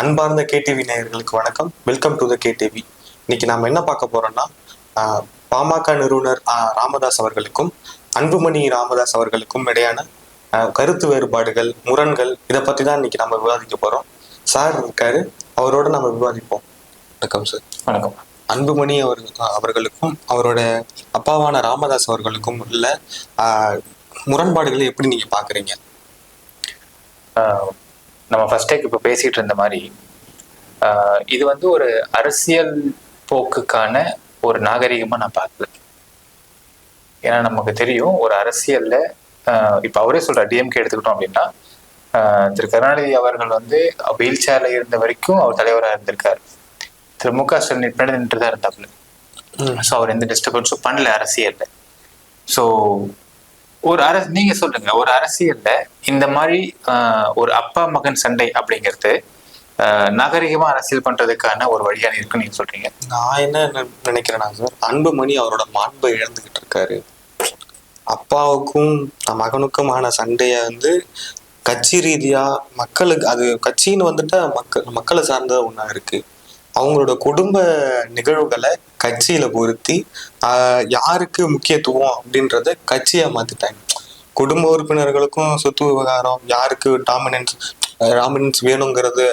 அன்பார்ந்த கேடிவி நேயர்களுக்கு வணக்கம். வெல்கம் டு த கேடிவி இன்னைக்கு நாம என்ன பார்க்க போறோம்னா பாமக நிறுவனர் ராமதாஸ் அவர்களுக்கும் அன்புமணி ராமதாஸ் அவர்களுக்கும் இடையான கருத்து வேறுபாடுகள் முரண்கள் இதை பத்தி தான் இன்னைக்கு நம்ம விவாதிக்க போறோம். சார் இருக்காரு. அவரோட நம்ம விவாதிப்போம். வணக்கம் சார் வணக்கம். அன்புமணி அவர் அவர்களுக்கும் அவரோட அப்பாவான ராமதாஸ் அவர்களுக்கும் உள்ள ஆஹ், முரண்பாடுகளை எப்படி நீங்க பாக்குறீங்க நம்ம ஃபர்ஸ்டே இப்போ பேசிட்டு இருந்த மாதிரி இது வந்து ஒரு அரசியல் போக்குக்கான ஒரு நாகரிகமா நான் பார்க்கல ஏன்னா நமக்கு தெரியும் ஒரு அரசியல்ல இப்ப அவரே சொல்ற டிஎம்கே எடுத்துக்கிட்டோம் அப்படின்னா திரு கருணாநிதி அவர்கள் வந்து வீல் சேர்ல இருந்த வரைக்கும் அவர் தலைவராக இருந்திருக்காரு. திரு மு க ஸ்டாலின் பின்னாடி நின்று தான் இருந்தாப்புல. ஸோ அவர் எந்த டிஸ்டர்பன்ஸும் பண்ணல அரசியல்ல. ஸோ ஒரு அரசு நீங்க சொல்லுங்க ஒரு அரசியல்ல இந்த மாதிரி ஒரு அப்பா மகன் சண்டை அப்படிங்கிறது நாகரிகமா அரசியல் பண்றதுக்கான ஒரு வழியான இருக்குன்னு நீங்க சொல்றீங்க? நான் என்ன நினை- நினைக்கிறேன்னா சார் அன்புமணி அவரோட மாண்பை இழந்துகிட்டு இருக்காரு. அப்பாவுக்கும் மகனுக்குமான சண்டைய வந்து கட்சி ரீதியா மக்களுக்கு அது கட்சின்னு வந்துட்டா மக்கள் மக்களை சார்ந்த ஒன்றா இருக்கு. அவங்களோட குடும்ப நிகழ்வுகளை கட்சியில பொருத்தி யாருக்கு முக்கியத்துவம் அப்படின்றத கட்சியா மாத்திட்டாங்க. குடும்ப உறுப்பினர்களுக்கும் சொத்து விவகாரம் யாருக்கு டாமினன்ஸ் டாமினன்ஸ் வேணுங்கிறது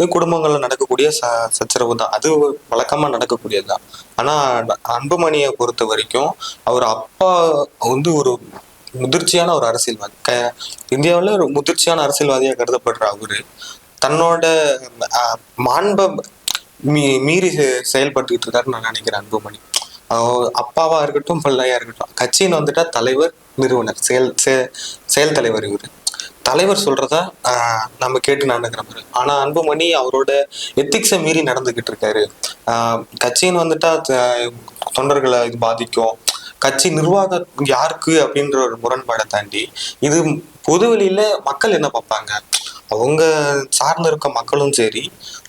குடும்பங்களில் குடும்பங்கள்ல நடக்கக்கூடிய ச சச்சரவு தான். அது வழக்கமா நடக்கக்கூடியது தான். ஆனா அன்புமணியை பொறுத்த வரைக்கும் அவர் அப்பா வந்து ஒரு முதிர்ச்சியான ஒரு அரசியல்வாதி. க இந்தியாவில் ஒரு முதிர்ச்சியான அரசியல்வாதியாக கருதப்படுற அவரு. தன்னோட மாண்ப மீ மீறி செ- செயல்பட்டுக்கிட்டு இருக்காருன்னு நான் நினைக்கிறேன் அன்புமணி. அப்பாவா இருக்கட்டும் பிள்ளையா இருக்கட்டும் கட்சின்னு வந்துட்டா தலைவர் நிறுவனர் செயல் செ- செயல் தலைவர் இவரு. தலைவர் சொல்றதா நம்ம கேட்டு நடந்துக்கிற ஆனா அன்புமணி அவரோட எத்திக்ஸை மீறி நடந்துகிட்டு இருக்காரு. கட்சின்னு வந்துட்டா தொண்டர்களை இது பாதிக்கும். கட்சி நிர்வாகம் யாருக்கு அப்படின்ற ஒரு முரண்பாடை தாண்டி இது பொதுவெளியில மக்கள் என்ன பார்ப்பாங்க? அவங்க சார்ந்து இருக்க மக்களும் சரி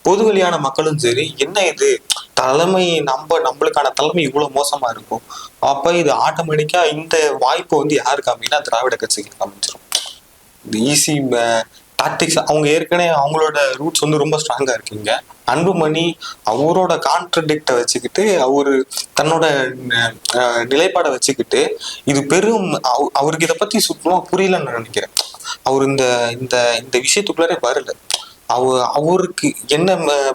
பொதுவெளியான மக்களும் சரி என்ன இது? தலைமை நம்ம நம்மளுக்கான தலைமை இவ்வளோ மோசமா இருக்கும் அப்ப இது ஆட்டோமேட்டிக்கா இந்த வாய்ப்பு வந்து யாருக்கு அப்படின்னா திராவிட கட்சிக்கு காமிச்சிடும் இந்த ஈஸி டாக்டிக்ஸ் அவங்க ஏற்கனவே அவங்களோட ரூட்ஸ் வந்து ரொம்ப ஸ்ட்ராங்காக இருக்கீங்க அன்புமணி அவரோட கான்ட்ரடிக்டை வச்சுக்கிட்டு அவர் தன்னோட நிலைப்பாடை வச்சுக்கிட்டு இது பெரும் அவ் அவருக்கு இதை பற்றி சுத்தமாக புரியலன்னு நான் நினைக்கிறேன். அவர் இந்த இந்த இந்த விஷயத்துக்குள்ளாரே வரல. அவ அவருக்கு என்ன ம-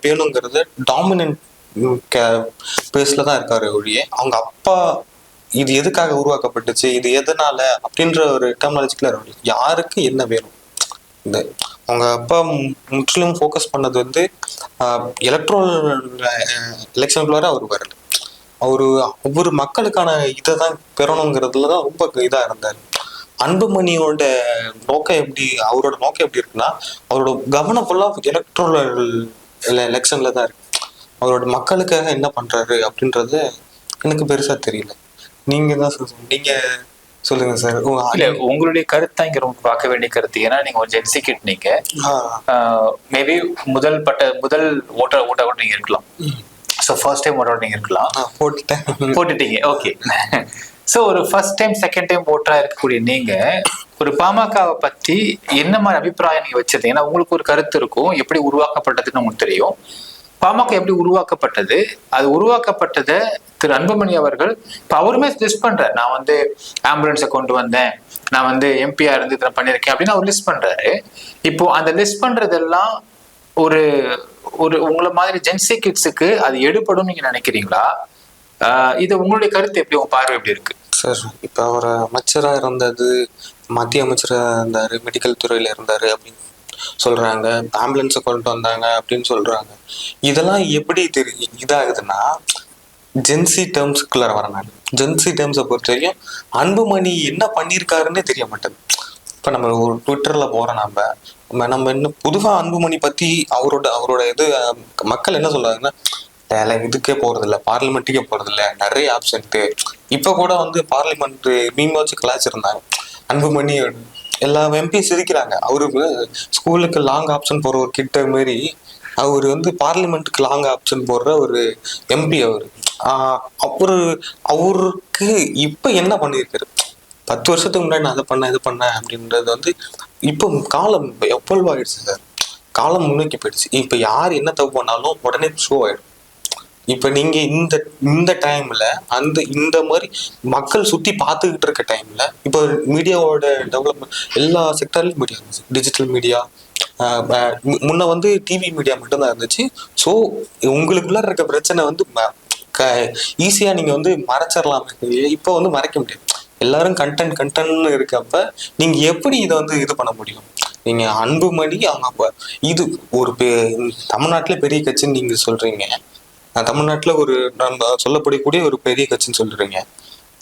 டாமினன்ட் பேஸில் தான் இருக்காரு ஒழிய அவங்க அப்பா இது எதுக்காக உருவாக்கப்பட்டுச்சு இது எதனால அப்படின்ற ஒரு டெர்மாலஜிக்குள்ள யாருக்கு என்ன வேணும்? இந்த அவங்க அப்பா மு- முற்றிலும் ஃபோக்கஸ் பண்ணது வந்து எலக்ட்ரோல் எலெக்ஷனுக்குள்ளார அவர் வரல. அவர் ஒவ்வொரு மக்களுக்கான இதை தான் பெறணுங்கிறதுல தான் ரொம்ப இதாக இருந்தார். அன்புமணியோட நோக்கம் எப்படி அவரோட நோக்கம் எப்படி இருக்குன்னா அவரோட கவனம் ஃபுல்லா எலக்ட்ரோல் எலெக்ஷன்ல தான் இருக்கு. அவரோட மக்களுக்காக என்ன பண்றாரு அப்படின்றது எனக்கு பெருசா தெரியல. நீங்க தான் சொல்லுங்க நீங்க சொல்லுங்க சார் இல்ல உங்களுடைய கருத்து இங்க ரொம்ப பார்க்க வேண்டிய கருத்து. ஏன்னா நீங்க ஒரு ஜென்சி கிட் நீங்க மேபி முதல் பட்ட முதல் ஓட்ட ஓட்ட ஓட்ட நீங்க இருக்கலாம். ஸோ ஃபர்ஸ்ட் டைம் ஓட்ட நீங்க இருக்கலாம். போட்டுட்டேன். போட்டுட்டீங்க. ஓகே ஸோ ஒரு ஃபர்ஸ்ட் டைம் செகண்ட் டைம் ஓட்டராக இருக்கக்கூடிய நீங்கள் ஒரு பாமகவை பற்றி என்ன மாதிரி அபிப்பிராயம் நீங்கள் வச்சது ஏன்னா உங்களுக்கு ஒரு கருத்து இருக்கும். எப்படி உருவாக்கப்பட்டதுன்னு உங்களுக்கு தெரியும். பாமக எப்படி உருவாக்கப்பட்டது? அது உருவாக்கப்பட்டதை திரு அன்புமணி அவர்கள் இப்போ அவருமே லிஸ்ட் பண்ணுறாரு நான் வந்து ஆம்புலன்ஸை கொண்டு வந்தேன். நான் வந்து எம்பியா இருந்து இதை பண்ணியிருக்கேன் அப்படின்னு அவர் லிஸ்ட் பண்ணுறாரு இப்போ அந்த லிஸ்ட் பண்ணுறதெல்லாம் ஒரு ஒரு உங்களை மாதிரி ஜென்சி கிட்ஸுக்கு அது எடுபடும் நீங்கள் நினைக்கிறீங்களா? இது உங்களுடைய கருத்து எப்படி? உங்க பார்வை எப்படி இருக்கு? சார் இப்போ அவர் அமைச்சரா இருந்தது மத்திய அமைச்சரா இருந்தாரு மெடிக்கல் துறையில இருந்தாரு அப்படின்னு சொல்றாங்க. ஆம்புலன்ஸை கொண்டு வந்தாங்க அப்படின்னு சொல்றாங்க. இதெல்லாம் எப்படி தெரி இதாகுதுன்னா ஜென்சி டேர்ம்ஸ்க்குள்ள வரனால ஜென்சி டேர்ம்ஸை பொறுத்த வரைக்கும் அன்புமணி என்ன பண்ணியிருக்காருன்னே தெரிய மாட்டேங்குது. இப்போ நம்ம ஒரு ட்விட்டர்ல போறோம் நம்ம நம்ம நம்ம இன்னும் புதுவா அன்புமணி பத்தி அவரோட அவரோட இது மக்கள் என்ன சொல்றாங்கன்னா இதுக்கே போறதில்ல பார்லிமெண்ட்டுக்கே போறதில்ல நிறைய ஆப்ஷன்ட்டு இப்போ கூட வந்து பார்லிமெண்ட் மீம் வச்சு கலாச்சிருந்தாங்க அன்புமணி எல்லா எம்பி சிரிக்கிறாங்க. அவருக்கு ஸ்கூலுக்கு லாங் ஆப்ஷன் போற ஒரு கிட்ட மாரி அவர் வந்து பார்லிமெண்ட்டுக்கு லாங் ஆப்ஷன் போடுற ஒரு எம்பி அவர். அவரு அவருக்கு இப்போ என்ன பண்ணியிருக்காரு பத்து வருஷத்துக்கு முன்னாடி நான் அதை பண்ணேன் இது பண்ணேன் அப்படின்றது வந்து இப்போ காலம் எவ்வளவு ஆயிடுச்சு சார்? காலம் முன்னோக்கி போயிடுச்சு. இப்போ யார் என்ன தப்பு பண்ணாலும் உடனே ஷோ ஆயிடும். இப்போ நீங்க இந்த இந்த டைம்ல அந்த இந்த மாதிரி மக்கள் சுத்தி பார்த்துக்கிட்டு இருக்க டைம்ல இப்போ மீடியாவோட டெவலப்மெண்ட் எல்லா செக்டர்லயும் மீடியா இருந்துச்சு. டிஜிட்டல் மீடியா முன்ன வந்து டிவி மீடியா மட்டும்தான் இருந்துச்சு. ஸோ உங்களுக்குள்ள இருக்க பிரச்சனை வந்து ஈஸியா நீங்க வந்து மறைச்சிடலாம் இப்போ வந்து மறைக்க முடியாது. எல்லாரும் கண்டென்ட் கண்டென்ட்னு இருக்கப்ப நீங்க எப்படி இதை வந்து இது பண்ண முடியும்? நீங்க அன்புமணி அவங்க இது ஒரு பெ- தமிழ்நாட்டுல பெரிய கட்சின்னு நீங்க சொல்றீங்க. தமிழ்நாட்டுல ஒரு நம்ம சொல்லப்படக்கூடிய ஒரு பெரிய கட்சின்னு சொல்றீங்க.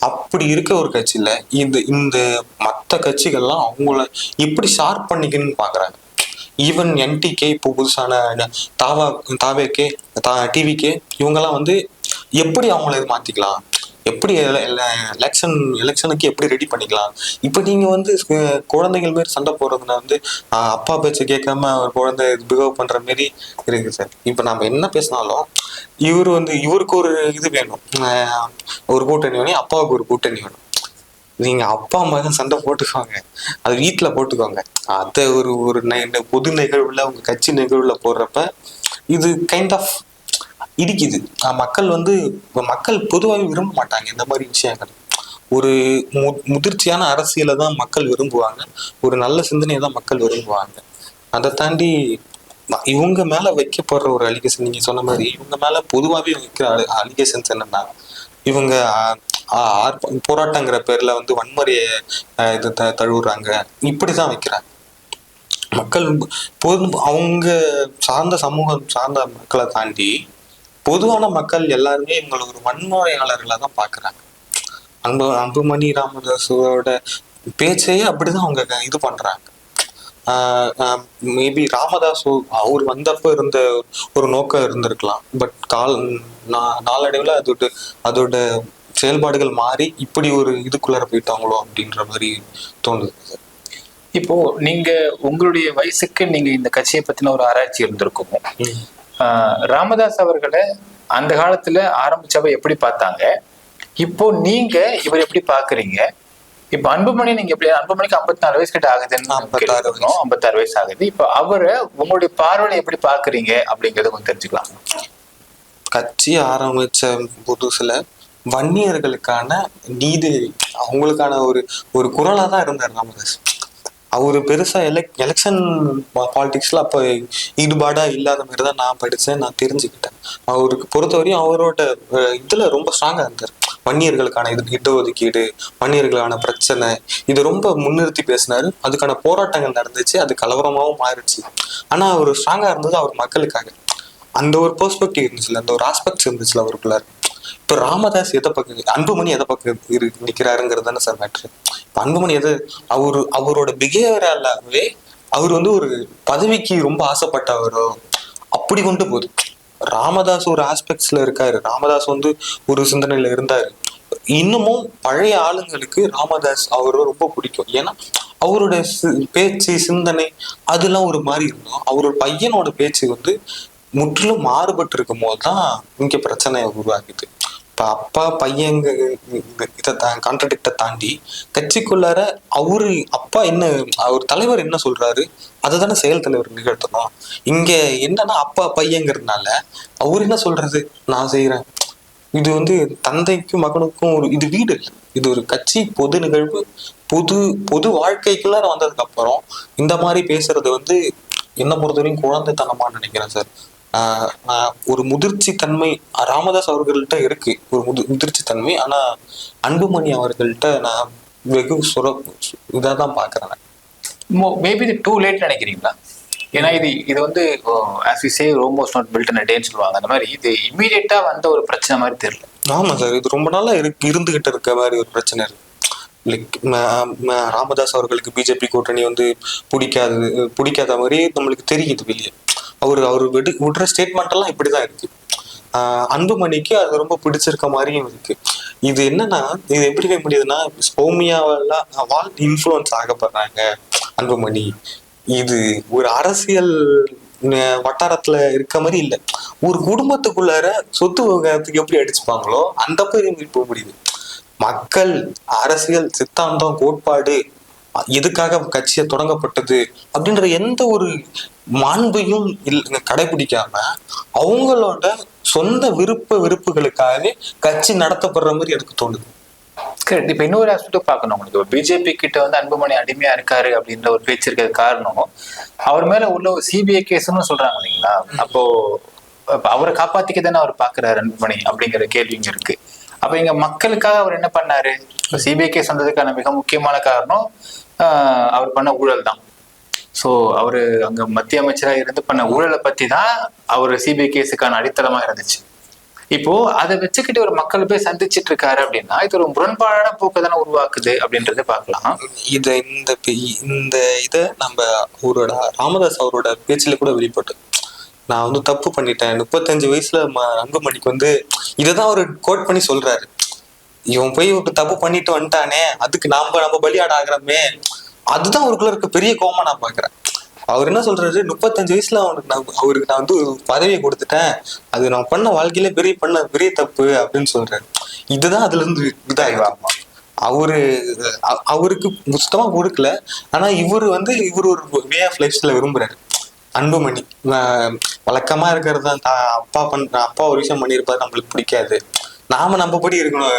அப்படி இருக்க ஒரு கட்சியில இந்த இந்த மற்ற கட்சிகள்லாம் அவங்கள எப்படி ஷார்ப் பண்ணிக்கணும்னு பாக்குறாங்க. ஈவன் என்டிகே இப்போ புதுசான தாவா தாவேக்கே தா டிவிக்கே இவங்கெல்லாம் வந்து எப்படி அவங்கள இது மாத்திக்கலாம்? எப்படி எலெக்ஷன் எலெக்ஷனுக்கு எப்படி ரெடி பண்ணிக்கலாம்? இப்போ நீங்கள் வந்து குழந்தைகள் மாரி சண்டை போடுறதுனா வந்து அப்பா பேச்சு கேட்காம ஒரு குழந்தை பிஹேவ் பண்ணுற மாரி இருக்கு சார். இப்போ நம்ம என்ன பேசினாலும் இவர் வந்து இவருக்கு ஒரு இது வேணும். ஒரு கூட்டணி வேணும் அப்பாவுக்கு ஒரு கூட்டணி வேணும். நீங்கள் அப்பா அம்மா தான் சண்டை போட்டுக்கோங்க அது வீட்டில் போட்டுக்கோங்க அதை ஒரு ஒரு பொது நிகழ்வில் உங்கள் கட்சி நிகழ்வுல போடுறப்ப இது கைண்ட் ஆஃப் இடிக்குது. ஆஹ் மக்கள் வந்து மக்கள் பொதுவாக விரும்ப மாட்டாங்க இந்த மாதிரி விஷயங்கள். ஒரு மு முதிர்ச்சியான அரசியலை தான் மக்கள் விரும்புவாங்க. ஒரு நல்ல சிந்தனையை தான் மக்கள் விரும்புவாங்க. அதை தாண்டி இவங்க மேல வைக்கப்படுற ஒரு அலிகேஷன் நீங்க சொன்ன மாதிரி இவங்க மேல பொதுவாகவே வைக்கிற அலிகேஷன்ஸ் என்னன்னா இவங்க ஆஹ், போராட்டங்கிற பேர்ல வந்து வன்முறையை இது த- தழுவுறாங்க. இப்படிதான் வைக்கிறாங்க. மக்கள் பொது அவங்க சார்ந்த சமூகம் சார்ந்த மக்களை தாண்டி பொதுவான மக்கள் எல்லாருமே இவங்களை ஒரு வன்முறையாளர்களா தான் பாக்குறாங்க. அன்பு அன்புமணி ராமதாஸோட பேச்சையே அப்படிதான் அவங்க இது பண்றாங்க. மேபி ராமதாஸ் அவர் வந்தப்ப இருந்த ஒரு நோக்கம் இருந்திருக்கலாம். பட் கால் நாளடைவுல அதோட அதோட செயல்பாடுகள் மாறி இப்படி ஒரு இதுக்குள்ளார போயிட்டாங்களோ அப்படின்ற மாதிரி தோணுது. இப்போ நீங்க உங்களுடைய வயசுக்கு நீங்க இந்த கட்சியை பத்தின ஒரு ஆராய்ச்சி இருந்திருக்கும். ராமதாஸ் அவர்களை அந்த காலத்துல ஆரம்பிச்சவ எப்படி பார்த்தாங்க? இப்போ நீங்க இவர் எப்படி பாக்குறீங்க இப்போ அன்புமணி நீங்க எப்படி அன்புமணிக்கு 54 நாலு வயசு கிட்ட ஆகுதுன்னு 56 கேள்விப்பட்டோம். 56 வயசு ஆகுது. இப்போ அவரை உங்களுடைய பார்வையில எப்படி பாக்குறீங்க அப்படிங்கறத கொஞ்சம் தெரிஞ்சுக்கலாம். கட்சி ஆரம்பிச்ச புதுசுல வன்னியர்களுக்கான நீதி அவங்களுக்கான ஒரு ஒரு குரலா தான் இருந்தார் ராமதாஸ். அவர் பெருசாக எலெக் எலெக்ஷன் பாலிட்டிக்ஸில் அப்போ ஈடுபாடாக இல்லாத மாதிரி தான் நான் படித்தேன் நான் தெரிஞ்சுக்கிட்டேன். அவருக்கு பொறுத்தவரையும் அவரோட இதில் ரொம்ப ஸ்ட்ராங்காக இருந்தார். வன்னியர்களுக்கான இது இடஒதுக்கீடு வன்னியர்களுக்கான பிரச்சனை இது ரொம்ப முன்னிறுத்தி பேசினாரு. அதுக்கான போராட்டங்கள் நடந்துச்சு அது கலவரமாகவும் மாறிடுச்சு. ஆனால் அவர் ஸ்ட்ராங்காக இருந்தது அவர் மக்களுக்காக. அந்த ஒரு பெர்ஸ்பெக்டிவ் இருந்துச்சுல அந்த ஒரு ஆஸ்பெக்ட்ஸ் இருந்துச்சுல அவருக்குள்ளார். இப்ப ராமதாஸ் எதை பக்கம் அன்புமணி எதை பக்கம் இரு தானே சார் மேட்ரு இப்ப அன்புமணி எது அவரு அவரோட பிஹேவியராலவே அவர் வந்து ஒரு பதவிக்கு ரொம்ப ஆசைப்பட்டவரோ அப்படி கொண்டு போகுது. ராமதாஸ் ஒரு ஆஸ்பெக்ட்ஸ்ல இருக்காரு. ராமதாஸ் வந்து ஒரு சிந்தனையில இருந்தாரு. இன்னமும் பழைய ஆளுங்களுக்கு ராமதாஸ் அவரை ரொம்ப பிடிக்கும். ஏன்னா அவரோட சி- பேச்சு சிந்தனை அதெல்லாம் ஒரு மாதிரி இருந்தோம் அவரோட பையனோட பேச்சு வந்து முற்றிலும் மாறுபட்டு இருக்கும் போது தான் இங்க பிரச்சனை உருவாகுது இப்போ அப்பா பையங்க இதை கான்ட்ரடிக்ட தாண்டி கட்சிக்குள்ளார அவரு அப்பா என்ன அவர் தலைவர் என்ன சொல்றாரு அதை தானே செயல் தலைவர் நிகழ்த்தணும். இங்க என்னன்னா அப்பா பையங்கிறதுனால அவர் என்ன சொல்றது நான் செய்யறேன் இது வந்து தந்தைக்கும் மகனுக்கும் ஒரு இது வீடு இல்லை. இது ஒரு கட்சி பொது நிகழ்வு பொது பொது வாழ்க்கைக்குள்ளார வந்ததுக்கு அப்புறம் இந்த மாதிரி பேசுறது வந்து என்ன பொறுத்தவரையும் குழந்தைத்தனமா நினைக்கிறேன் சார். ஒரு முதிர்ச்சி தன்மை ராமதாஸ் அவர்கள்ட்ட இருக்கு. ஒரு முது முதிர்ச்சி தன்மை ஆனா அன்புமணி அவர்கள்ட்ட நான் வெகு சுர இதாக தான் பாக்குறேன். மேபி இது டூ லேட் நினைக்கிறீங்களா? ஏன்னா இது இது வந்து as you say Rome was not built a டேன்னு சொல்லுவாங்க. அந்த மாதிரி இது இமீடியட்டா வந்த ஒரு பிரச்சனை மாதிரி தெரியல. ஆமா சார் இது ரொம்ப நாளா இருக்கு இருந்துகிட்டு இருக்க மாதிரி ஒரு பிரச்சனை இருக்கு. லைக் ராமதாஸ் அவர்களுக்கு பிஜேபி கூட்டணி வந்து பிடிக்காது பிடிக்காத மாதிரி நம்மளுக்கு தெரியுது வெளியே. அவர் அவர் விடு விடுற ஸ்டேட்மெண்ட் எல்லாம் இப்படிதான் இருக்கு. அன்புமணிக்கு அது ரொம்ப பிடிச்சிருக்க மாதிரியும் இருக்கு. இது என்னன்னா இது எப்படி போய் முடியுதுன்னா சௌமியாவெல்லாம் வால் இன்ஃப்ளூயன்ஸ் ஆகப்படுறாங்க அன்புமணி. இது ஒரு அரசியல் வட்டாரத்துல இருக்க மாதிரி இல்ல. ஒரு குடும்பத்துக்குள்ளார சொத்து விவகாரத்துக்கு எப்படி அடிச்சுப்பாங்களோ அந்த மாதிரி போக முடியுது. மக்கள் அரசியல் சித்தாந்தம் கோட்பாடு எதுக்காக கட்சியை தொடங்கப்பட்டது அப்படின்ற எந்த ஒரு மாண்பையும் கடைபிடிக்காம அவங்களோட சொந்த விருப்ப விருப்புகளுக்காகவே கட்சி நடத்தப்படுற மாதிரி எனக்கு தோணுது. இப்ப இன்னொரு ஆஸ்பெக்ட் பார்க்கணும் உங்களுக்கு. பிஜேபி கிட்ட வந்து அன்புமணி அடிமையா இருக்காரு அப்படின்ற ஒரு பேச்சு இருக்கிறது காரணம். அவர் மேல உள்ள ஒரு சிபிஐ கேஸ்னு சொல்றாங்க இல்லைங்களா? அப்போ அவரை காப்பாத்திக்க தானே அவர் பாக்குறாரு அன்புமணி அப்படிங்கிற கேள்வி இருக்கு. அப்ப இங்க மக்களுக்காக அவர் என்ன பண்ணாரு? சிபிஐ கேஸ் வந்ததுக்கான மிக முக்கியமான காரணம் அவர் பண்ண ஊழல் தான் ஸோ அவர் அங்கே மத்திய அமைச்சராக இருந்து பண்ண ஊழலை பற்றி தான் அவர் சிபிஐ கேஸுக்கான அடித்தளமாக இருந்துச்சு. இப்போ அதை வச்சுக்கிட்டு ஒரு மக்கள் போய் சந்திச்சிட்டு இருக்காரு அப்படின்னா இது ஒரு முரண்பாடான போக்கை தானே உருவாக்குது அப்படின்றத பார்க்கலாம். இது இந்த இந்த இதை நம்ம அவரோட ராமதாஸ் அவரோட பேச்சில் கூட வெளிப்பட்டு. நான் வந்து தப்பு பண்ணிட்டேன். முப்பத்தஞ்சு வயசுல ம- வந்து வந்து இததான் அவர் கோட் பண்ணி சொல்றாரு. இவன் போய் ஒரு தப்பு பண்ணிட்டு வந்துட்டானே. அதுக்கு நாம நம்ம பலியாட ஆகிறோமே அதுதான் அவருக்குள்ள இருக்க பெரிய கோமா நான் பாக்குறேன். அவர் என்ன சொல்றாரு? முப்பத்தஞ்சு வயசுல அவனுக்கு நான் அவருக்கு நான் வந்து பதவியை கொடுத்துட்டேன். அது நான் பண்ண வாழ்க்கையில பெரிய பண்ண பெரிய தப்பு அப்படின்னு சொல்றாரு. இதுதான் அதுல இருந்து இதாயிடுவா அவரு அவருக்கு சுத்தமா கொடுக்கல. ஆனா இவரு வந்து இவர் ஒரு வே ஆஃப் லைஃப் ஸ்டைல விரும்புறாரு. அன்புமணி. வழக்கமா இருக்கிறது தான். அப்பா பண் அப்பா ஒரு விஷயம் பண்ணியிருப்பாரு நம்மளுக்கு பிடிக்காது. நாம நம்மபடி இருக்கணும்.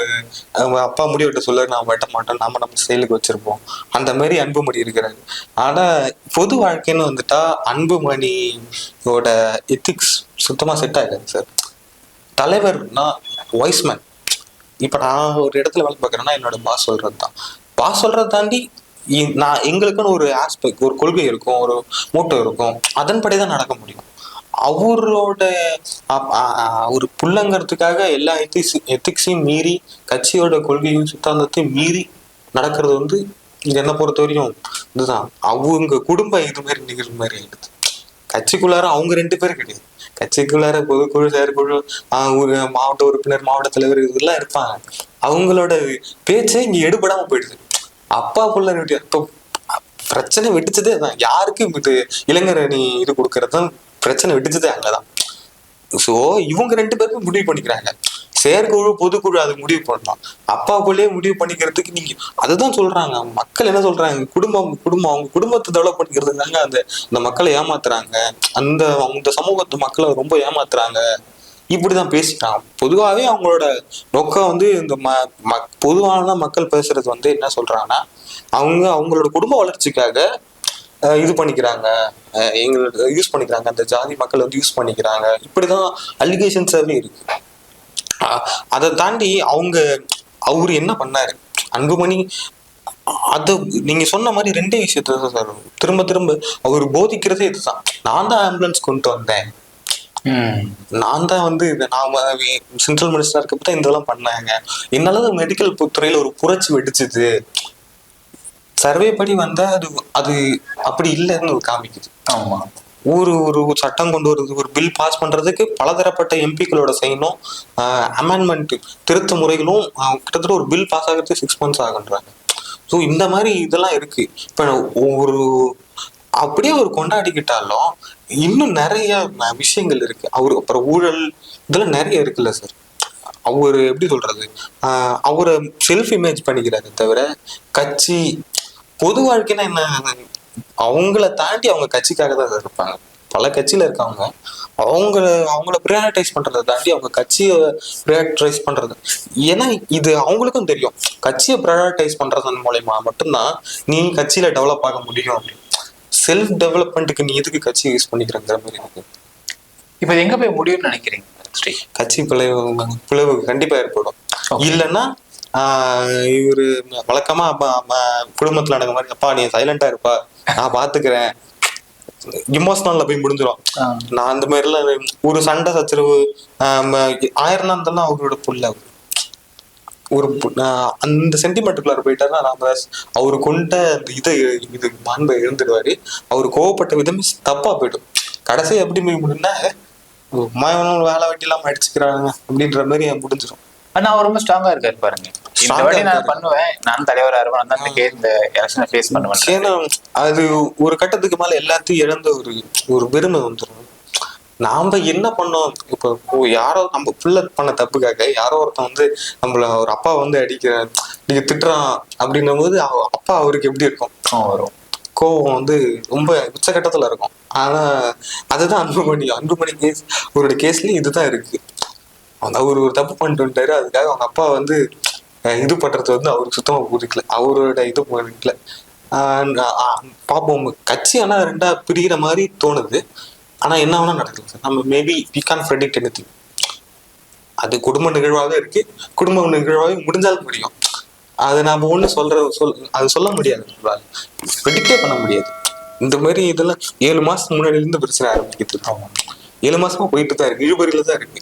அவங்க அப்பா முடி சொல்ல நான் வெட்ட மாட்டோம் நாம நம்ம செயலுக்கு வச்சிருப்போம். அந்த மாதிரி அன்புமணி இருக்கிறாரு. ஆனா பொது வாழ்க்கைன்னு வந்துட்டா அன்புமணியோட எத்திக்ஸ் சுத்தமா செட் ஆகாது சார் தலைவர்னா வாய்ஸ்மேன் இப்ப நான் ஒரு இடத்துல வேலை பார்க்குறேன்னா என்னோட பாஸ் சொல்றது தான் பாஸ் சொல்றதை தாண்டி நான் எங்களுக்குன்னு ஒரு ஆஸ்பெக்ட் ஒரு கொள்கை இருக்கும் ஒரு மூட்டை இருக்கும். அதன்படி தான் நடக்க முடியும். அவரோட அப்- அ- ஒரு புள்ளங்கிறதுக்காக எல்லா எத்திக்ஸ் எத்திக்ஸையும் மீறி கட்சியோட கொள்கையும் சித்தாந்தத்தையும் மீறி நடக்கிறது வந்து இது என்ன பொறுத்த வரையும் இதுதான். அவங்க குடும்பம் இது மாதிரி நிகழ்வு மாதிரி ஆயிடுது. கட்சிக்குள்ளார அவங்க ரெண்டு பேரும் கிடையாது. கட்சிக்குள்ளார பொதுக்குழு செயற்குழு ஒரு மாவட்ட உறுப்பினர் மாவட்ட தலைவர் இதெல்லாம் இருப்பாங்க. அவங்களோட பேச்சே இங்க எடுபடாம போயிடுது. அப்பா புள்ள இப்போ பிரச்சனை வெடிச்சதே தான் யாருக்கும் இது இளைஞர் அணி இது கொடுக்கறது தான் பிரச்சனை வெடிச்சதே அங்கதான். ஸோ இவங்க ரெண்டு பேருக்கும் முடிவு பண்ணிக்கிறாங்க. செயற்குழு பொதுக்குழு அது முடிவு பண்ணலாம். அப்பாவுக்குள்ளேயே முடிவு பண்ணிக்கிறதுக்கு நீங்க அதுதான் சொல்றாங்க. மக்கள் என்ன சொல்றாங்க? குடும்பம் குடும்பம் அவங்க குடும்பத்தை டெவலப் பண்ணிக்கிறதுக்காக அந்த அந்த மக்களை ஏமாத்துறாங்க. அந்த அந்த சமூகத்து மக்களை ரொம்ப ஏமாத்துறாங்க. இப்படிதான் பேசிட்டாங்க. பொதுவாகவே அவங்களோட நோக்கம் வந்து இந்த ம பொதுவான மக்கள் பேசுறது வந்து என்ன சொல்றாங்கன்னா அவங்க அவங்களோட குடும்ப வளர்ச்சிக்காக இது பண்ணிக்கிறாங்க. எங்களோட யூஸ் பண்ணிக்கிறாங்க. அந்த ஜாதி மக்கள் வந்து யூஸ் பண்ணிக்கிறாங்க. இப்படிதான் அலிகேஷன்ஸாவே இருக்கு. அஹ் அதை தாண்டி அவங்க அவரு என்ன பண்ணாரு? அன்புமணி அது நீங்க சொன்ன மாதிரி ரெண்டே விஷயத்த சார். திரும்ப திரும்ப அவர் போதிக்கிறதே இதுதான். நான் தான் ஆம்புலன்ஸ் கொண்டு வந்தேன். நான் தான் வந்து நாம சென்ட்ரல் மினிஸ்டர் இருக்கப்ப தான் இதெல்லாம் பண்ணாங்க. என்னால மெடிக்கல் துறையில ஒரு புரட்சி வெடிச்சுது. சர்வே படி வந்தா அது அது அப்படி இல்லைன்னு காமிக்குது. ஆமா. ஒரு ஒரு சட்டம் கொண்டு வருது ஒரு பில் பாஸ் பண்றதுக்கு பலதரப்பட்ட எம்பிக்களோட செய்யணும் அமெண்ட்மெண்ட் திருத்த முறைகளும் கிட்டத்தட்ட ஒரு பில் பாஸ் ஆகிறதுக்கு சிக்ஸ் மந்த்ஸ் ஆகுன்றாங்க. ஸோ இந்த மாதிரி இதெல்லாம் இருக்கு. இப்போ ஒரு அப்படியே அவர் கொண்டாடிக்கிட்டாலும் இன்னும் நிறைய விஷயங்கள் இருக்கு. அவரு அப்புறம் ஊழல் இதெல்லாம் நிறைய இருக்குல்ல சார். அவர் எப்படி சொல்றது? அவரை செல்ஃப் இமேஜ் பண்ணிக்கிறாரு தவிர கட்சி பொது வாழ்க்கைன்னா என்ன? அவங்கள தாண்டி அவங்க கட்சிக்காக தான் இருப்பாங்க. பல கட்சியில இருக்கவங்க அவங்கள அவங்கள ப்ரியாரிட்டைஸ் பண்றதை தாண்டி அவங்க கட்சியை ப்ரியாரிட்டைஸ் பண்றது. ஏன்னா இது அவங்களுக்கும் தெரியும். கட்சியை ப்ரையாரிட்டைஸ் பண்றதன் மூலயமா மட்டும்தான் நீ கட்சியில டெவலப் ஆக முடியும். அப்படின்னு செல்ஃப் டெவலப்மெண்ட்டுக்கு நீ எதுக்கு கட்சி யூஸ் பண்ணிக்கிறங்கிற மாதிரி இருக்கு. இப்போ எங்க போய் முடியும்னு நினைக்கிறீங்க கட்சி பிளவு பிளவு கண்டிப்பா ஏற்படும். இல்லைன்னா இவரு வழக்கமா அப்பா குடும்பத்துல நடக்கிற மாதிரி அப்பா நீ சைலண்டா இருப்பா. நான் பாத்துக்கிறேன். இமோஷனல்ல போய் முடிஞ்சிடும். நான் அந்த மாதிரி எல்லாம் ஒரு சண்டை சச்சரவு ஆயிரம் தான் இருந்தாலும் அவரோட புள்ள. ஒரு அந்த சென்டிமெண்ட்டுக்குள்ளார போயிட்டாருன்னா ராமதாஸ் அவரு கொண்ட அந்த இதை இது மாண்பை இழந்துடுவாரு. அவரு கோவப்பட்ட விதம் தப்பா போயிடும். கடைசி எப்படி போய் முடியும்னா வேலை வெட்டி இல்லாம அடிச்சுக்கிறாங்க அப்படின்ற மாதிரி முடிஞ்சிடும் ஆனா அவர் ரொம்ப ஸ்ட்ராங்கா இருக்காரு பாருங்க. இந்த வாட்டி நான். பண்ணுவேன். நான் தலைவரா இருப்பேன். தான் இந்த எலெக்ஷனை ஃபேஸ் பண்ணுவேன் ஏன்னா அது ஒரு கட்டத்துக்கு மேல எல்லாத்தையும் இழந்த ஒரு ஒரு பெருமை வந்துடும் நாம என்ன பண்ணோம்? இப்போ யாரோ நம்ம புள்ள பண்ண தப்புக்காக யாரோ ஒருத்தன் வந்து நம்மள ஒரு அப்பா வந்து அடிக்கிற நீங்க திட்டுறான் அப்படின்னும் போது அப்பா அவருக்கு எப்படி இருக்கும்? வரும். கோவம் வந்து ரொம்ப உச்சகட்டத்துல இருக்கும். ஆனா அதுதான் அன்புமணி. அன்புமணி கேஸ் அவரோட கேஸ்லயும் இதுதான் இருக்கு. அந்த அவர் ஒரு தப்பு பண்ணிட்டு வந்துட்டாரு. அதுக்காக அவங்க அப்பா வந்து இது பண்றது வந்து அவருக்கு சுத்தமா பிடிக்கல அவரோட இது பிடிக்கல ஆஹ் பாப்போம். கட்சி ஆனா ரெண்டா பிரிகிற மாதிரி தோணுது. ஆனா என்ன வேணா நடக்குது சார். நம்ம maybe we can predict any அது குடும்ப நிகழ்வாக இருக்கு. குடும்ப நிகழ்வாக முடிஞ்சாலும் முடியும். அது நாம ஒண்ணு சொல்ற சொல் அது சொல்ல முடியாது. ப்ரெடிக்டே பண்ண முடியாது. இந்த மாதிரி இதெல்லாம் ஏழு மாசத்துக்கு முன்னாடி இருந்து பிரச்சனை ஆரம்பிக்கிறது ஏழு மாசமா போயிட்டு தான் இருக்கு. இழுபறியில தான் இருக்கு.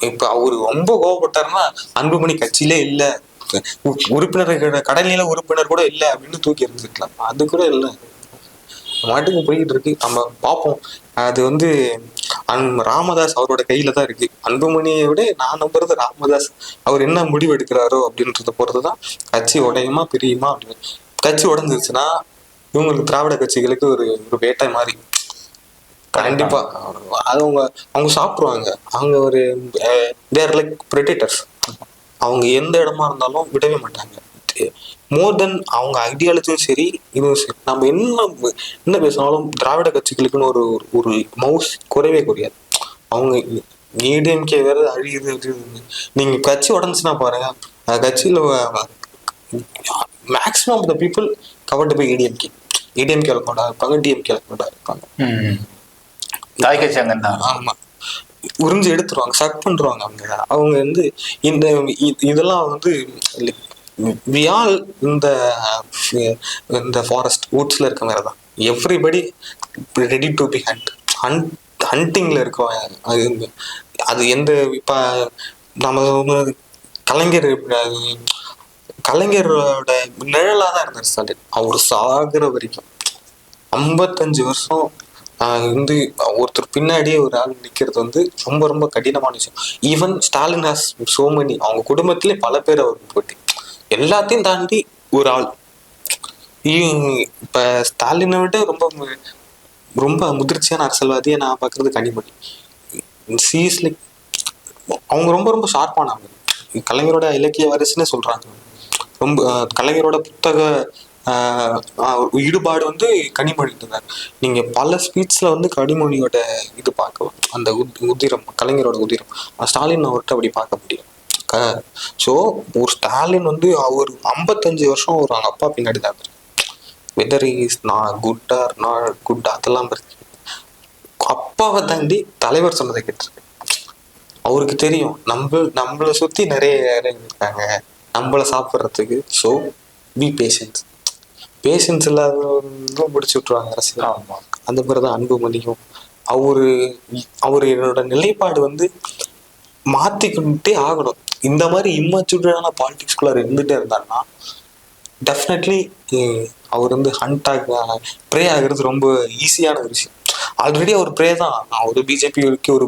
இப்ப அவர் ரொம்ப கோவப்பட்டாருன்னா அன்புமணி கட்சியிலே இல்ல. உ- உறுப்பினர் கடனில உறுப்பினர் கூட இல்ல அப்படின்னு தூக்கி இருந்துருக்கலாம் அது கூட இல்ல. மாட்டுக்கு போய்கிட்டு இருக்கு. நம்ம பார்ப்போம் அது வந்து அன் ராமதாஸ் அவரோட கையில தான் இருக்கு. அன்புமணியை விட நான் நம்புறது ராமதாஸ். அவர் என்ன முடிவு எடுக்கிறாரோ அப்படின்றத பொறுத்து தான் கட்சி உடையுமா பிரியுமா அப்படின்னு. கட்சி உடஞ்சிருச்சுன்னா இவங்களுக்கு திராவிட கட்சிகளுக்கு ஒரு ஒரு வேட்டை மாதிரி. கண்டிப்பா. அது அவங்க அவங்க சாப்பிடுவாங்க. அவங்க ஒரு தேர் லைக் பிரெடிட்டர்ஸ் அவங்க எந்த இடமா இருந்தாலும் விடவே மாட்டாங்க. மோர் தென் அவங்க ஐடியாலஜியும் சரி இதுவும் சரி. நம்ம என்ன என்ன பேசினாலும் திராவிட கட்சிகளுக்குன்னு ஒரு ஒரு மவுஸ் குறைவே குறையாது. அவங்க ஏடிஎம்கே வேற அழியுது அழியுது நீங்க கட்சி உடஞ்சுன்னா பாருங்க. அந்த கட்சியில maximum of the people covered by ADMK ஏடிஎம்கேல கொண்டா இருப்பாங்க டிஎம்கேல கொண்டா இருப்பாங்க தாய் கட்சி அங்கே தான். ஆமா. உறிஞ்சு எடுத்துருவாங்க சக் பண்ருவாங்க அவங்க அவங்க வந்து இந்த இதெல்லாம் வந்து வி ஆல் இந்த இந்த ஃபாரஸ்ட் வூட்ஸ்ல இருக்க மாதிரி தான். Everybody ready to be hunt hunt ஹண்டிங்ல இருக்கவங்க. அது அது எந்த இப்போ நம்ம கலைஞர் கலைஞரோட நிழலாக தான் இருந்தார் ஸ்டாலின் அவர் சாகிற வரைக்கும். ஐம்பத்தஞ்சு வருஷம் வந்து ஒருத்தர் பின்னாடியே ஒரு ஆள் நிற்கிறது வந்து ரொம்ப ரொம்ப கடினமான விஷயம். Even Stalin has so many அவங்க குடும்பத்திலே பல பேர் அவருக்கு போட்டி. எல்லாத்தையும் தாண்டி ஒரு ஆள். இப்போ ஸ்டாலினை விட ரொம்ப ரொம்ப முதிர்ச்சியான அரசியல்வாதியை நான் பார்க்குறது கனிமொழி. சீஸ்லி அவங்க ரொம்ப ரொம்ப ஷார்ப்பானவங்க கலைஞரோட இலக்கிய வாரிசுன்னே சொல்கிறாங்க ரொம்ப கலைஞரோட புத்தக ஈடுபாடு வந்து கனிமொழி இருந்தார் நீங்கள் பல ஸ்பீச்சில் வந்து கனிமொழியோட இது பார்க்கலாம் அந்த உத்- உதிரம் கலைஞரோட உதிரம் ஸ்டாலின் அவர்கிட்ட அப்படி பார்க்க முடியும். ஸோ ஒரு ஸ்டாலின் வந்து அவர் ஐம்பத்தஞ்சு வருஷம் ஒரு அவங்க அப்பா பின்னாடி தான் வெதர் இஸ் நான் குட் ஆர் நாட் குட் அதெல்லாம் இருக்கு அப்பாவை தாண்டி தலைவர் சொன்னதை கேட்டிருக்கு அவருக்கு தெரியும் நம்ம நம்மளை சுற்றி நிறைய இருக்காங்க. நம்மளை சாப்பிட்றதுக்கு ஸோ பி பேஷன்ஸ் பேஷன்ஸ் இல்லாதவங்களும் முடிச்சு விட்டுருவாங்க அரசியல் அந்த மாதிரி தான் அன்புமணியும் அவரு அவர் என்னோட நிலைப்பாடு வந்து மாத்திக்கிட்டே ஆகணும். இந்த மாதிரி இம்மாச்சூர்டான பாலிடிக்ஸ்குள்ள இருந்துட்டே இருந்தாருன்னா டெஃபினெட்லி அவர் வந்து ஹண்ட் ஆக ப்ரே ஆகுறது ரொம்ப ஈஸியான ஒரு விஷயம். ஆல்ரெடி அவர் ப்ரே தான். அவர் பிஜேபிக்கு ஒரு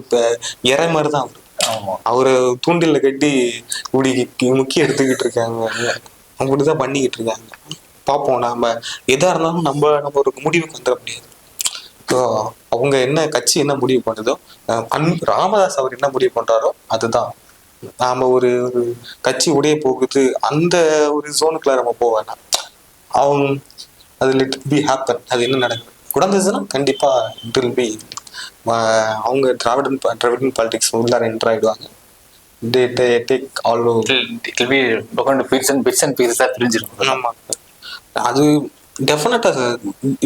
இறை மாதிரி தான் அவர். அவரை தூண்டில்ல கட்டி இப்படி முக்கிய எடுத்துக்கிட்டு இருக்காங்க. அப்படிதான் பண்ணிக்கிட்டு இருக்காங்க. பார்ப்போம் நாம எதா இருந்தாலும் நம்ம நம்ம ஒரு முடிவுக்கு வந்துட முடியாது. அவங்க என்ன கட்சி என்ன முடிவு பண்ணுதோ அன் ராமதாஸ் அவர் என்ன முடிவு பண்றாரோ அதுதான். நாம ஒரு ஒரு கட்சி உடைய போகுது அந்த ஒரு ஜோனுக்குள்ள நம்ம போக வேணாம். அவங்க அது லிட் பி ஹேப்பன் அது என்ன நடக்குது? உடந்துச்சுன்னா கண்டிப்பா இட் வில் பி அவங்க திராவிடன் பா- திராவிடன் பாலிடிக்ஸ் உள்ளார என்டர் ஆயிடுவாங்க. தே டேக் ஆல் கேள்வி உட்காந்து பிட்ஸ் அண்ட் பிட்ஸ் அண்ட் பீசஸா பிரிஞ்சிருக்கும் ஆமா. அது டெஃபினட்டா சார்.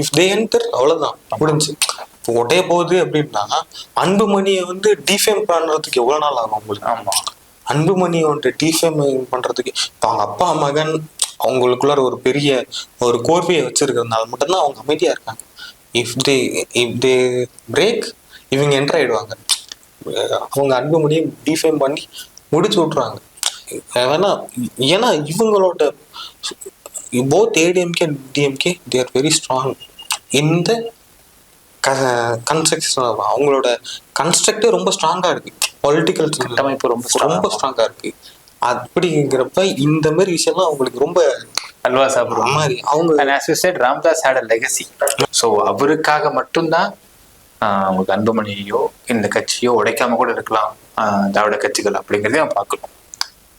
இஃப் தே என்டர் அவ்வளவுதான். முடிஞ்சு. இப்போ உடைய போகுது அப்படின்னா அன்புமணியை வந்து டிஃபேம் பண்றதுக்கு எவ்வளவு நாள் ஆகும் உங்களுக்கு? ஆமா. அன்புமணியை வந்து டிஃபேம் பண்றதுக்கு இப்போ அவங்க அப்பா மகன் அவங்களுக்குள்ளார ஒரு பெரிய ஒரு கோர்வையை வச்சிருக்கிறதுனால மட்டும்தான் அவங்க அமைதியா இருக்காங்க. If they if they break இவங்க என்டர் ஆயிடுவாங்க. அவங்க அன்புமணியை டிஃபேம் பண்ணி முடிச்சு விட்ருவாங்க ஏன்னா ஏன்னா இவங்களோட both ADMK DMK they are very strong இந்த கன்ஸ்ட்ரக்ஷன் அவங்களோட கன்ஸ்ட்ரக்டே ரொம்ப ஸ்ட்ராங்கா இருக்கு. பொலிட்டிக்கல் கட்டமைப்பு ரொம்ப ரொம்ப ஸ்ட்ராங்கா இருக்கு. அப்படிங்கிறப்ப இந்த மாதிரி விஷயம்லாம் அவங்களுக்கு ரொம்ப அல்வா சாப்பிடுவோம் மாதிரி அவங்க and Ramdas had a legacy so அவருக்காக மட்டும்தான் ஆஹ், உங்களுக்கு அன்புமணியோ இந்த கட்சியோ உடைக்காம கூட இருக்கலாம். திராவிட கட்சிகள் அப்படிங்கிறதையும் பார்க்கணும்.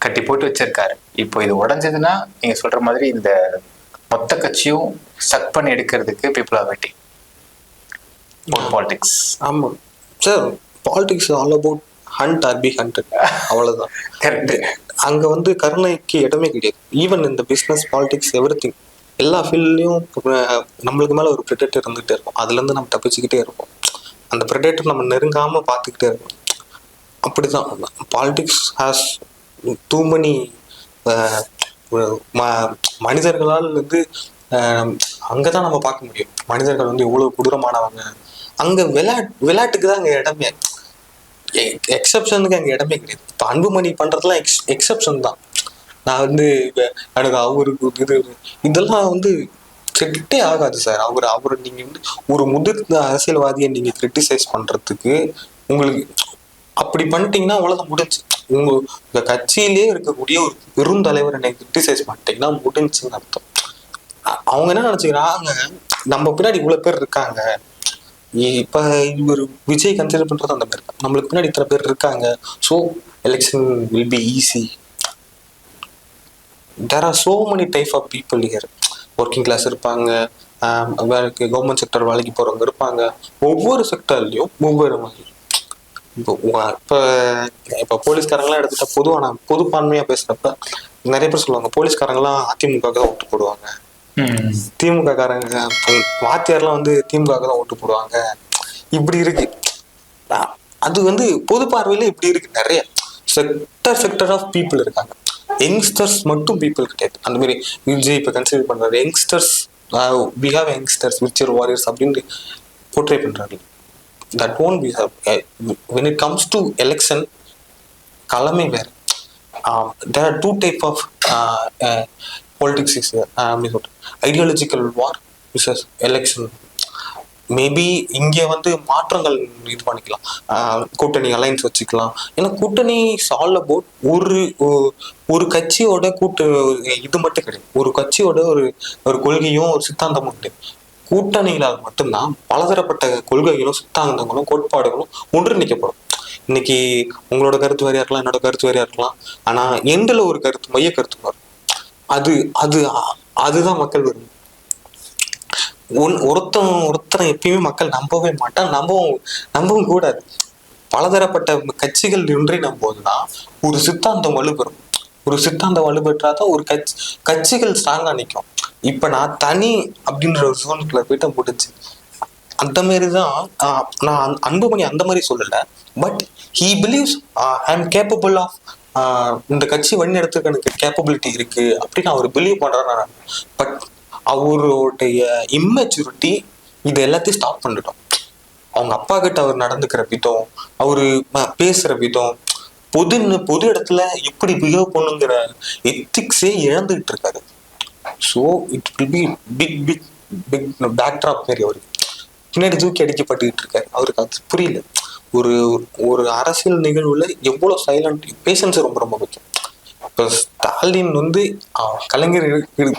கட்டி போட்டு வச்சிருக்காரு. இப்போ இது உடைஞ்சதுன்னா நீங்க சொல்ற மாதிரி இந்த மொத்த கட்சியும் சக் பண்ணி எடுக்கிறதுக்கு பீப்புள் ஆர் வெயிட்டிங் பாலிடிக்ஸ் ஆமா. Sir politics all about hunt or be hunted அவ்வளவுதான். கரெக்ட் அங்க வந்து கருணைக்கு இடமே கிடையாது. ஈவன் இந்த பிசினஸ் பாலிடிக்ஸ் எவ்ரி திங் எல்லா ஃபீல்ட்லயும் நம்மளுக்கு மேல ஒரு ப்ரெடேட்டர் இருந்துகிட்டே இருக்கும். அதுல இருந்து நம்ம தப்பிச்சுக்கிட்டே இருப்போம். அந்த ப்ரெடேட்டர் நம்ம நெருங்காம பார்த்துக்கிட்டே இருக்கணும் அப்படிதான். பாலிடிக்ஸ் ஹாஸ் டூ many மனிதர்களால் வந்து அங்கே தான் நம்ம பார்க்க முடியும். மனிதர்கள் வந்து எவ்வளோ கொடூரமானவங்க. அங்கே விளையாட் விளையாட்டுக்கு தான் அங்கே இடமே. எக்ஸப்ஷனுக்கு அங்கே இடமே கிடையாது. இப்போ அன்புமணி பண்ணுறதுலாம் எக்ஸ் எக்ஸப்ஷன் தான். நான் வந்து எனக்கு அவருக்கு இது இதெல்லாம் வந்து செட்டே ஆகாது சார் அவர் அவர் நீங்கள் வந்து ஒரு முதிர்ந்த அரசியல்வாதியை நீங்கள் கிரிட்டிசைஸ் பண்ணுறதுக்கு உங்களுக்கு அப்படி பண்ணிட்டீங்கன்னா அவ்வளவுதான் முடிஞ்சு உங்க உங்க கட்சியிலே இருக்கக்கூடிய ஒரு பெருந்தலைவர் என்னை கிரிட்டிசைஸ் பண்ணிட்டீங்கன்னா முடிஞ்சுன்னு அர்த்தம். அ- அவங்க என்ன நினைச்சுக்கிறாங்க? நம்ம பின்னாடி இவ்வளவு பேர் இருக்காங்க. இ- இப்ப இவர் விஜய் கன்சிடர் பண்றது அந்த மாதிரி தான். நம்மளுக்கு பின்னாடி இத்தனை பேர் இருக்காங்க. So election will be easy there are so many type of people here working class இருப்பாங்க. வேலைக்கு கவர்மெண்ட் செக்டர் வேலைக்கு போறவங்க இருப்பாங்க. ஒவ்வொரு செக்டர்லயும் ஒவ்வொரு மாதிரி. இப்போ இப்ப இப்ப போலீஸ்காரங்களாம் எடுத்துட்டா பொதுவா நான் பொதுப்பான்மையா பேசுறப்ப நிறைய பேர் சொல்லுவாங்க போலீஸ்காரங்களாம் அதிமுக தான் ஓட்டு போடுவாங்க. திமுக காரங்க வாத்தியார்லாம் வந்து திமுக தான் ஓட்டு போடுவாங்க. இப்படி இருக்கு. அது வந்து பொது பார்வையில இப்படி இருக்கு நிறைய. செக்டர் செக்டர் ஆஃப் பீப்புள் இருக்காங்க. யங்ஸ்டர்ஸ் மட்டும் பீப்புள் கிடையாது. அந்த மாதிரி விஜய் இப்ப கன்சிடர் பண்றாரு. Youngsters we have youngsters which are warriors அப்படின்னு போர்ட்ரே பண்றாரு. That won't be when it comes to election களமே வேறு. There are two type of politics is அப்படின்னு சொல்றேன். Ideological war versus election maybe இங்கே வந்து மாற்றங்கள் இது பண்ணிக்கலாம். கூட்டணி அலைன்ஸ் வச்சுக்கலாம். ஏன்னா கூட்டணி சால் அபவுட் ஒரு ஒரு கட்சியோட கூட்டு இது மட்டும் கிடையாது. ஒரு கட்சியோட ஒரு ஒரு கொள்கையும் ஒரு சித்தாந்தமும் கிடையாது கூட்டணிகளால் மட்டும்தான் பலதரப்பட்ட கொள்கைகளும் சித்தாந்தங்களும் கோட்பாடுகளும் ஒன்றிணைக்கப்படும். இன்னைக்கு உங்களோட கருத்து வேறையா இருக்கலாம் என்னோட கருத்து வேறையா இருக்கலாம். ஆனா எண்டில் ஒரு கருத்து மைய கருத்து வரும். அது அது அதுதான் மக்கள் விரும்பும். ஒன் ஒருத்தன் ஒருத்தனை எப்பயுமே மக்கள் நம்பவே மாட்டான். நம்பவும் நம்பவும் கூடாது. பலதரப்பட்ட கட்சிகள் ஒன்றி நம்போதுதான் ஒரு சித்தாந்தம் வலுப்பெறும். ஒரு சித்தாந்தம் வலுப்பெற்றாதான் ஒரு கட்சி கட்சிகள் ஸ்ட்ராங்கா நிற்கும் இப்போ நான் தனி அப்படின்ற ஒரு சோனுக்குள்ள போயிட்டு போட்டுச்சு. அந்த மாதிரி தான் நான் அன்- அன்புமணி அந்த மாதிரி சொல்லலை. But he believes I am capable of இந்த கட்சி வழி நடத்துக்கு எனக்கு கேப்பபிலிட்டி இருக்கு அப்படின்னு அவர் பிலீவ் பண்றாரு பட் அவருடைய இம்மெச்சூரிட்டி இது எல்லாத்தையும் ஸ்டாப் பண்ணிட்டோம். அவங்க அப்பா கிட்ட அவர் நடந்துக்கிற விதம் அவரு பேசுகிற பேசுற விதம் பொது பொது இடத்துல எப்படி பிஹேவ் பண்ணுங்கிற எத்திக்ஸே இழந்துகிட்டு இருக்காரு. So it will be big big big backdrop மாரி அவர். பின்னாடி தூக்கி அடிக்கப்பட்டுக்கிட்டு இருக்காரு. அவருக்கு அது புரியல. ஒரு ஒரு அரசியல் நிகழ்வுல எவ்வளவு சைலண்ட் பேஷன்ஸ் ரொம்ப ரொம்ப முக்கியம். இப்போ ஸ்டாலின் வந்து கலைஞர்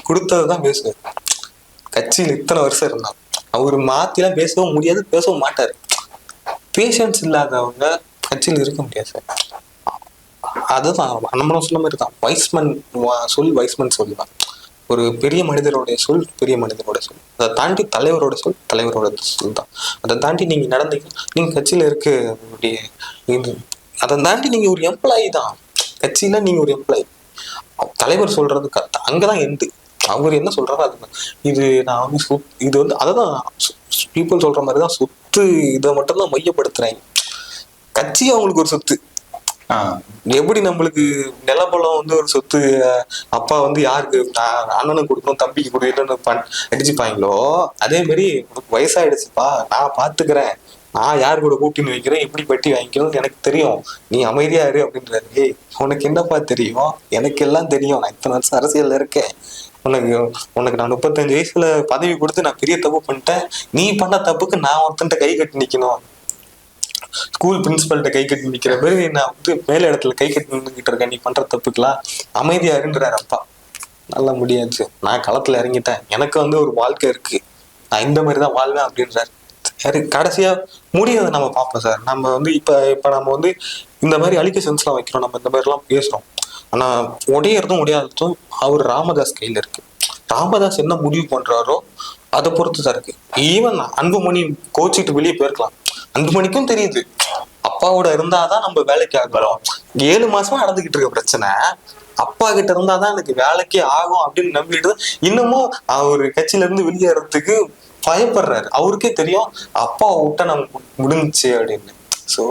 கொடுத்தது தான் பேசுவார். கட்சியில் இத்தனை வருஷம் இருந்தார் அவர் மாத்திலாம் பேசவும் முடியாது பேசவும் மாட்டாரு. பேஷன்ஸ் இல்லாதவங்க கட்சியில் இருக்க முடியாது சார். அதுதான் நம்மளும் சொன்ன மாதிரி தான் வைஸ்மன் சொல் வைஸ்மன் சொல் தான் ஒரு பெரிய மனிதருடைய சொல் பெரிய மனிதரோட சொல். அதை தாண்டி தலைவரோட சொல் தலைவரோட சொல் தான். அதை தாண்டி நீங்க நடந்தீங்க நீங்க கட்சியில இருக்க இது. அதை தாண்டி நீங்க ஒரு எம்ப்ளாயி தான். கட்சியில நீங்க ஒரு எம்ப்ளாயி தலைவர் சொல்றது அங்கே அங்கதான் எண்டு அவர் என்ன சொல்றாரோ அதுதான் இது நான் வந்து சொத் இது வந்து அததான் பீப்புள் சொல்ற மாதிரி தான் சொத்து இதை மட்டும் தான் மையப்படுத்துறாங்க. கட்சி அவங்களுக்கு ஒரு சொத்து. எப்படி நம்மளுக்கு நிலபலம் வந்து ஒரு சொத்து அப்பா வந்து யாருக்கு அண்ணனுக்கு கொடுக்கணும் தம்பிக்கு கொடுக்கணும்னு பண் அடிச்சுப்பாங்களோ அதே மாதிரி உனக்கு வயசாயிடுச்சுப்பா நான் பாத்துக்கிறேன். நான் யார் கூட கூட்டின்னு வைக்கிறேன் எப்படி பட்டி வாங்கிக்கணும்னு எனக்கு தெரியும். நீ அமைதியா இரு அப்படின்றாரு. ஏய் உனக்கு என்னப்பா தெரியும்? எனக்கு எல்லாம் தெரியும். நான் இத்தனை வருஷம் அரசியல்ல இருக்கேன். உனக்கு உனக்கு நான் முப்பத்தஞ்சு வயசுல பதவி கொடுத்து நான் பெரிய தப்பு பண்ணிட்டேன். நீ பண்ண தப்புக்கு நான் ஒருத்தன்ட்ட கை கட்டி நிக்கணும். ஸ்கூல் பிரின்சிபல்கிட்ட கை கட்டி நிக்கிற மாதிரி நான் வந்து மேல இடத்துல கை கட்டி நின்றுக்கிட்டு இருக்கேன். நீ பண்ற தப்புக்கெல்லாம் அமைதியா இருன்றாரு அப்பா. நல்லா முடியாது. நான் களத்துல இறங்கிட்டேன். எனக்கு வந்து ஒரு வாழ்க்கை இருக்கு. நான் இந்த மாதிரி தான் வாழ்வேன் அப்படின்றாரு. சரி கடைசியா முடியாத நம்ம பார்ப்போம் சார். நம்ம வந்து இப்ப இப்ப நம்ம வந்து இந்த மாதிரி அலிகேஷன்ஸ்லாம் வைக்கிறோம். நம்ம இந்த மாதிரி எல்லாம் பேசுறோம். ஆனா உடையறதும் உடையாததும் அவர் ராமதாஸ் கையில இருக்கு. ராமதாஸ் என்ன முடிவு பண்றாரோ அதை பொறுத்து தான் இருக்கு ஈவன் அன்புமணி கோச்சிட்டு வெளியே போயிருக்கலாம். அன்புமணிக்கும் தெரியுது. அப்பாவோட இருந்தாதான் நம்ம வேலைக்கு ஆகலாம் ஏழு மாசமா நடந்துகிட்டு இருக்க பிரச்சனை. அப்பா கிட்ட இருந்தாதான் எனக்கு வேலைக்கே ஆகும் அப்படின்னு நம்பிட்டு இன்னமும் அவர் கட்சியில இருந்து வெளியேறதுக்கு பயப்படுறாரு. அவருக்கே தெரியும் அப்பா விட்டா நம்ம முடிஞ்சுச்சு அப்படின்னு. சோ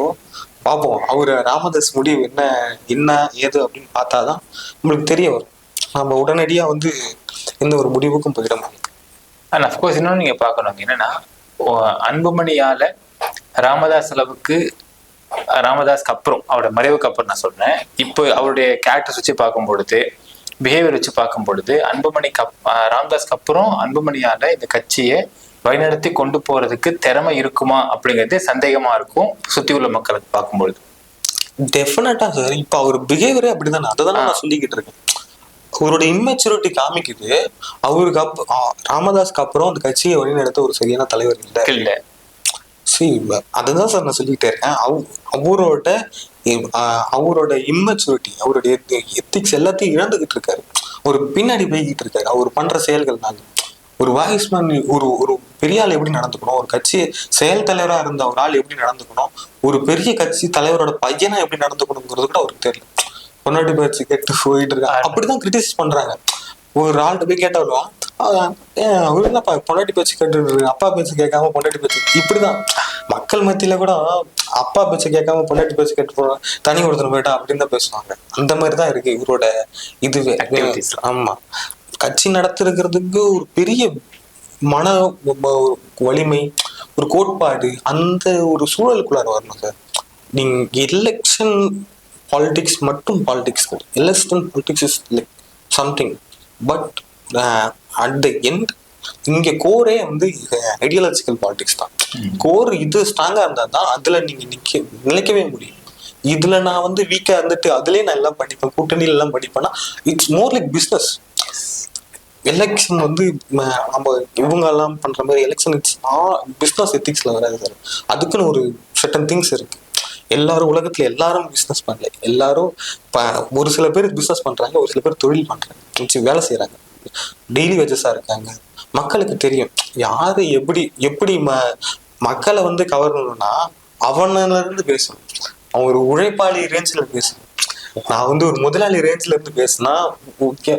பார்ப்போம் அவர் ராமதாஸ் முடிவு என்ன என்ன ஏது அப்படின்னு பார்த்தாதான் நம்மளுக்கு தெரிய வரும். நம்ம உடனடியா வந்து எந்த ஒரு முடிவுக்கும் போயிட முடியும் அண்ட் அஃப்கோர்ஸ் இன்னொன்று நீங்க பார்க்கணும். என்னன்னா ஓ, அன்புமணியால ராமதாஸ் அளவுக்கு ராமதாஸ்க்கு அப்புறம் அவரோட மறைவுக்கு அப்புறம் நான் சொன்னேன். இப்போ அவருடைய கேரக்டர்ஸ் வச்சு பார்க்கும் பொழுது பிஹேவியர் வச்சு பார்க்கும் பொழுது அன்புமணிக்கு அப் ஆஹ் ராமதாஸ்க்கு அப்புறம் அன்புமணியால இந்த கட்சியை வழிநடத்தி கொண்டு போறதுக்கு திறமை இருக்குமா அப்படிங்கிறது சந்தேகமா இருக்கும் சுத்தி உள்ள மக்களுக்கு பார்க்கும்பொழுது டெஃபினட்டா சார் இப்ப அவர் பிஹேவியரே அப்படிதானே. அதை தானே நான் சொல்லிக்கிட்டு இருக்கேன். அவரோட இம்மெச்சூரிட்டி காமிக்குது. அவருக்கு அப் ராமதாஸ்க்கு அப்புறம் அந்த கட்சியை வழிநடத்த ஒரு சரியான தலைவர் இல்லை. இல்ல. சரி அதுதான் சார் நான் சொல்லிக்கிட்டே இருக்கேன். அவ- அவரோட அவரோட இம்மெச்சூரிட்டி அவருடைய எத்திக்ஸ் எல்லாத்தையும் இழந்துகிட்டு இருக்காரு. ஒரு பின்னாடி போய்கிட்டு இருக்காரு. அவர் பண்ற செயல்கள்னால. ஒரு வாய்ஸ்மேன் ஒரு ஒரு பெரிய ஆள் எப்படி நடந்துக்கணும்? ஒரு கட்சி செயல் தலைவரா இருந்த ஒரு ஆள் எப்படி நடந்துக்கணும்? ஒரு பெரிய கட்சி தலைவரோட பையனா எப்படி நடந்துக்கணுங்கிறது கூட அவருக்கு தெரியல. பொன்னாட்டி பேச்சு கேட்டு போயிட்டு இருக்காங்க அப்படிதான் கிரிட்டிசைஸ் பண்றாங்க. ஒரு ஆள்கிட்ட போய் கேட்டாலும் "ஆஹ், ஏன் அவரு என்னப்பா பொண்டாட்டி பேச்சு கேட்டு? அப்பா பேச்சு கேட்காம பொண்டாட்டி பேச்சு இப்படிதான். மக்கள் மத்தியில கூட அப்பா பேச்சு கேட்காம பொண்டாட்டி பேச்சு கேட்டு போறோம் தனி ஒருத்தர் போயிட்டா அப்படின்னு தான் பேசுவாங்க. அந்த மாதிரி தான் இருக்கு இவரோட இதுவே. ஆமா. கட்சி நடத்துறதுக்கு ஒரு பெரிய மன வலிமை ஒரு கோட்பாடு அந்த ஒரு சூழலுக்குள்ளார வரணும் சார். நீங்க எலெக்ஷன் பாலிடிக்ஸ் மட்டும் politics election politics is like something but at the end இங்க கோரே வந்து ஐடியாலஜிக்கல் பாலிடிக்ஸ் தான். கோர் இது ஸ்ட்ராங்கா இருந்தா தான் அதுல நீங்க நிக்க நிலைக்கவே முடியும். இதுல நான் வந்து வீக்கா இருந்துட்டு அதுலயே நான் எல்லாம் படிப்பேன் கூட்டணியில எல்லாம் படிப்பேன்னா it's more like business election வந்து நம்ம இவங்க எல்லாம் பண்ற மாதிரி எலெக்ஷன் இட்ஸ் பிஸ்னஸ் எத்திக்ஸ்ல வராது சார். அதுக்குன்னு ஒரு சர்டன் திங்ஸ் இருக்கு. எல்லாரும் உலகத்துல எல்லாரும் பிசினஸ் பண்ணல. எல்லாரும் ஒரு சில பேர் பிசினஸ் பண்றாங்க ஒரு சில பேர் தொழில் பண்றாங்க. வச்சு வேலை செய்யறாங்க டெய்லி வேஜஸா இருக்காங்க. மக்களுக்கு தெரியும். யாரு எப்படி எப்படி ம மக்களை வந்து கவரணும்னா அவனில இருந்து பேசணும். அவன் ஒரு உழைப்பாளி ரேஞ்சில் பேசணும். நான் வந்து ஒரு முதலாளி ரேஞ்சில இருந்து பேசுனா ஓகே.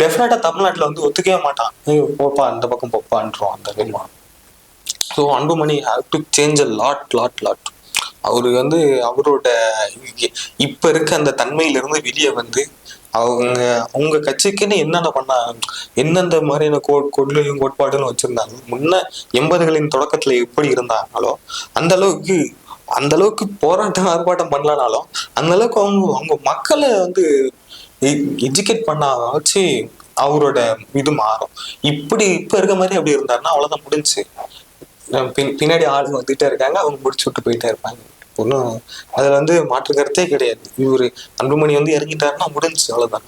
டெஃபினட்டா தமிழ்நாட்டுல வந்து ஒத்துக்கவே மாட்டான். ஏய், போப்பா அந்த பக்கம் போப்பான்றோம் அந்த வேமா so Anbumani have to change a lot lot lot அவரு வந்து அவரோட இப்போ இப்ப இருக்க அந்த தன்மையில இருந்து வெளியே வந்து அவங்க அவங்க கட்சிக்குன்னு என்னென்ன பண்ணா எந்தெந்த மாதிரியான கோ கொள்கையும் கோட்பாடுகளும் வச்சிருந்தாங்க? முன்ன எண்பதுகளின் தொடக்கத்துல எப்படி இருந்தாங்களோ அந்த அளவுக்கு அந்த அளவுக்கு போராட்டம் ஆர்ப்பாட்டம் பண்ணலனாலும் அந்த அளவுக்கு அவங்க அவங்க மக்களை வந்து எஜுகேட் பண்ண வச்சு அவரோட இது மாறும். இப்படி இப்ப இருக்க மாதிரி அப்படி இருந்தாருன்னா அவ்வளவுதான் முடிஞ்சுச்சு. பின்- பின்னாடி ஆளுங்க வந்துட்டே இருக்காங்க அவங்க முடிச்சு விட்டு போயிட்டே இருப்பாங்க. ஒன்றும் அதில் வந்து மாற்று கருத்தே கிடையாது. இவரு அன்புமணி வந்து இறங்கிட்டாருன்னா முடிஞ்சு அவ்வளோதான்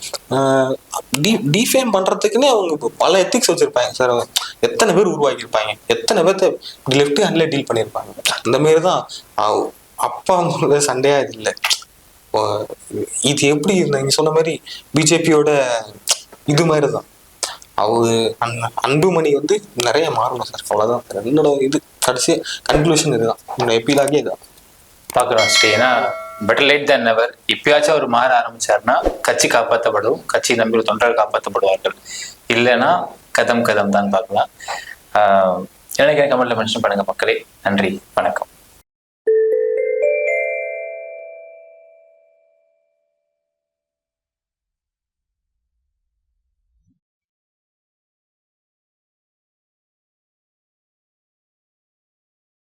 டி டிஃபேம் பண்ணுறதுக்குன்னே அவங்க இப்போ பல எத்திக்ஸ் வச்சுருப்பாங்க சார். எத்தனை பேர் உருவாக்கியிருப்பாங்க? எத்தனை பேர்த்த லெஃப்ட் ஹேண்டில் டீல் பண்ணியிருப்பாங்க? அந்தமாரி தான் அப்பா அம்மாவோட சண்டையாக இது இல்லை. இது எப்படி நீங்கள் சொன்ன மாதிரி பிஜேபியோட இது மாதிரி தான் அவரு அன்- அன்புமணி வந்து நிறைய மாறணும் சார். அவ்வளோதான் என்னோட இது கடைசி கன்க்ளூஷன் இதுதான். என்னோட எப்பிலாகே இதுதான். பார்க்குறோம் ஸ்ரீ ஏன்னா பெட்டர் லேட் தேன் நெவர் இப்பயாச்சும் அவர் மாற ஆரம்பிச்சாருன்னா கட்சி காப்பாற்றப்படும் கட்சி நம்பி தொண்டர்கள் காப்பாற்றப்படுவார்கள் இல்லைன்னா கதம் கதம் தான் பார்க்கலாம். ஆஹ் எனக்கு கமெண்ட்ல மென்ஷன் பண்ணுங்க மக்களே. நன்றி வணக்கம்.